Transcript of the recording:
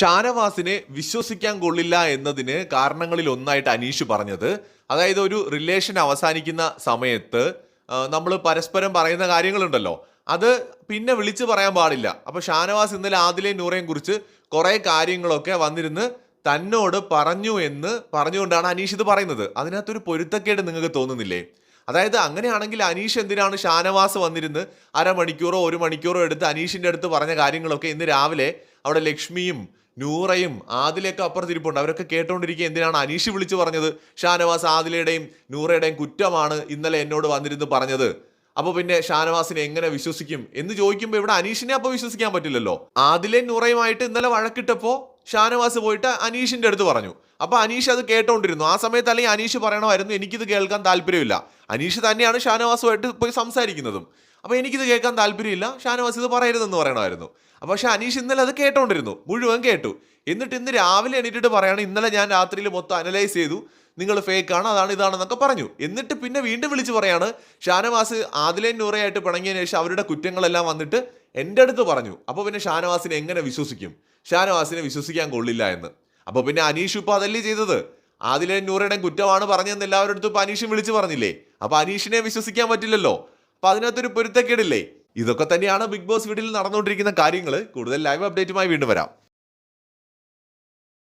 ഷാനവാസിനെ വിശ്വസിക്കാൻ കൊള്ളില്ല എന്നതിന് കാരണങ്ങളിൽ ഒന്നായിട്ട് അനീഷ് പറഞ്ഞത്. അതായത് ഒരു റിലേഷൻ അവസാനിക്കുന്ന സമയത്ത് നമ്മൾ പരസ്പരം പറയുന്ന കാര്യങ്ങളുണ്ടല്ലോ. അത് പിന്നെ വിളിച്ചു പറയാൻ പാടില്ല. അപ്പോൾ ഷാനവാസ് ഇന്നലെ ആദിലെ നൂറേയും കുറിച്ച് കുറേ കാര്യങ്ങളൊക്കെ വന്നിരുന്ന് തന്നോട് പറഞ്ഞു എന്ന് പറഞ്ഞുകൊണ്ടാണ് അനീഷ് ഇത് പറയുന്നത്. അതിനകത്തൊരു പൊരുത്തക്കേട് നിങ്ങൾക്ക് തോന്നുന്നില്ലേ? അതായത് അങ്ങനെയാണെങ്കിൽ അനീഷ് എന്തിനാണ് ഷാനവാസ് വന്നിരുന്ന് അരമണിക്കൂറോ ഒരു മണിക്കൂറോ എടുത്ത് അനീഷിന്റെ അടുത്ത് പറഞ്ഞ കാര്യങ്ങളൊക്കെ ഇന്ന് രാവിലെ അവിടെ ലക്ഷ്മിയും നൂറയും ആദിലയൊക്കെ അപ്പുറത്തിരിപ്പുണ്ട്. അവരൊക്കെ കേട്ടുകൊണ്ടിരിക്കുക എന്തിനാണ് അനീഷ് വിളിച്ചു പറഞ്ഞത്? ഷാനവാസ് ആദിലയുടെയും നൂറയുടെയും കുറ്റമാണ് ഇന്നലെ എന്നോട് വന്നിരുന്ന് പറഞ്ഞത്. അപ്പോൾ പിന്നെ ഷാനവാസിനെ എങ്ങനെ വിശ്വസിക്കും എന്ന് ചോദിക്കുമ്പോൾ ഇവിടെ അനീഷിനെ അപ്പോൾ വിശ്വസിക്കാൻ പറ്റില്ലല്ലോ. ആദിലെ നൂറയുമായിട്ട് ഇന്നലെ വഴക്കിട്ടപ്പോ ഷാനവാസ് പോയിട്ട് അനീഷിന്റെ അടുത്ത് പറഞ്ഞു. അപ്പോൾ അനീഷ് അത് കേട്ടോണ്ടിരുന്നു. ആ സമയത്ത് അല്ലെങ്കിൽ അനീഷ് പറയണമായിരുന്നു എനിക്കിത് കേൾക്കാൻ താല്പര്യമില്ല. അനീഷ് തന്നെയാണ് ഷാനവാസുമായിട്ട് പോയി സംസാരിക്കുന്നതും. അപ്പൊ എനിക്കിത് കേൾക്കാൻ താല്പര്യമില്ല. ഷാനവാസ് ഇത് പറയരുതെന്ന് പറയണമായിരുന്നു. അപ്പോൾ പക്ഷെ അനീഷ് ഇന്നലെ അത് കേട്ടോണ്ടിരുന്നു. മുഴുവൻ കേട്ടു. എന്നിട്ട് ഇന്ന് രാവിലെ എണീറ്റിട്ട് പറയാണ് ഇന്നലെ ഞാൻ രാത്രിയിൽ മൊത്തം അനലൈസ് ചെയ്തു. നിങ്ങൾ ഫേക്ക് ആണ് അതാണ് ഇതാണെന്നൊക്കെ പറഞ്ഞു. എന്നിട്ട് പിന്നെ വീണ്ടും വിളിച്ച് പറയാണ് ഷാനവാസ് ആദിലേൻ നൂറയായിട്ട് പിണങ്ങിയതിന് ശേഷം അവരുടെ കുറ്റങ്ങളെല്ലാം വന്നിട്ട് എന്റെ അടുത്ത് പറഞ്ഞു. അപ്പോൾ പിന്നെ ഷാനവാസിനെ എങ്ങനെ വിശ്വസിക്കും? ഷാനവാസിനെ വിശ്വസിക്കാൻ കൊള്ളില്ല എന്ന്. അപ്പോൾ പിന്നെ അനീഷ് ഇപ്പോൾ അതല്ലേ ചെയ്തത്? ആദിലെ നൂറയുടെ കുറ്റമാണ് പറഞ്ഞതെന്ന് എല്ലാവരുടെ അടുത്തും ഇപ്പോൾ അനീഷും വിളിച്ച് പറഞ്ഞില്ലേ? അപ്പോൾ അനീഷിനെ വിശ്വസിക്കാൻ പറ്റില്ലല്ലോ. അപ്പോൾ അതിനകത്തൊരു പൊരുത്തക്കേടില്ലേ? ഇതൊക്കെ തന്നെയാണ് ബിഗ് ബോസ് വീട്ടിൽ നടന്നുകൊണ്ടിരിക്കുന്ന കാര്യങ്ങൾ കൂടുതൽ ലൈവ് അപ്ഡേറ്റുമായി വീണ്ടും വരാം.